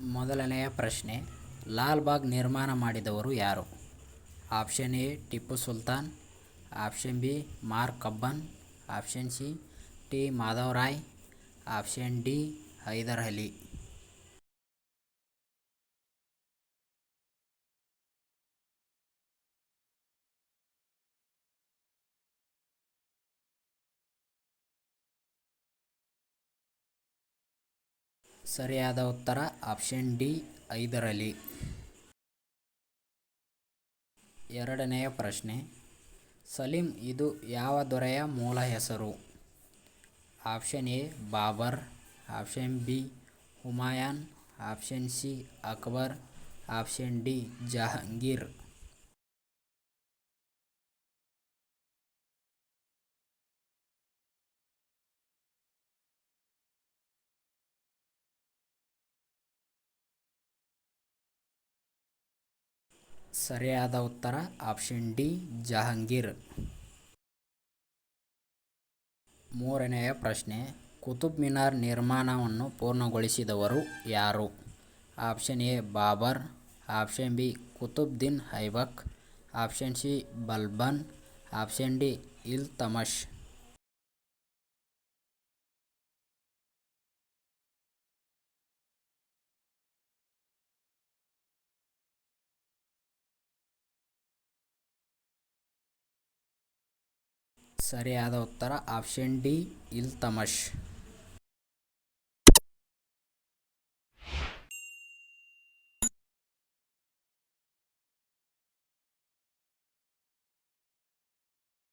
ಮೊದಲನೆಯ ಪ್ರಶ್ನೆ, ಲಾಲ್ ಬಾಗ್ ನಿರ್ಮಾಣ ಮಾಡಿದವರು ಯಾರು? Option A, Tipu Sultan, option B Mark Cubbon, option C, T Madhavarao option D, Hyder Ali. ಸರಿಯಾದ ಉತ್ತರ ಆಪ್ಷನ್ ಡಿ ಐದರಲ್ಲಿ. ಎರಡನೆಯ ಪ್ರಶ್ನೆ, ಸಲೀಂ ಇದು ಯಾವ ದೊರೆಯ ಮೂಲ ಹೆಸರು? Option A, Babur, option B, Humayun, option C, Akbar, option D, Jahangir. ಸರಿಯಾದ ಉತ್ತರ ಆಪ್ಷನ್ ಡಿ, ಜಹಾಂಗೀರ್. ಮೂರನೆಯ ಪ್ರಶ್ನೆ, ಕುತುಬ್ ಮಿನಾರ್ ನಿರ್ಮಾಣವನ್ನು ಪೂರ್ಣಗೊಳಿಸಿದವರು ಯಾರು? Option A, Babur. Option B Qutbuddin Aibak option C, Balban. Option D, Iltutmish. ಸರಿಯಾದ ಉತ್ತರ ಆಪ್ಷನ್ ಡಿ ಇಲ್ತಮಷ್.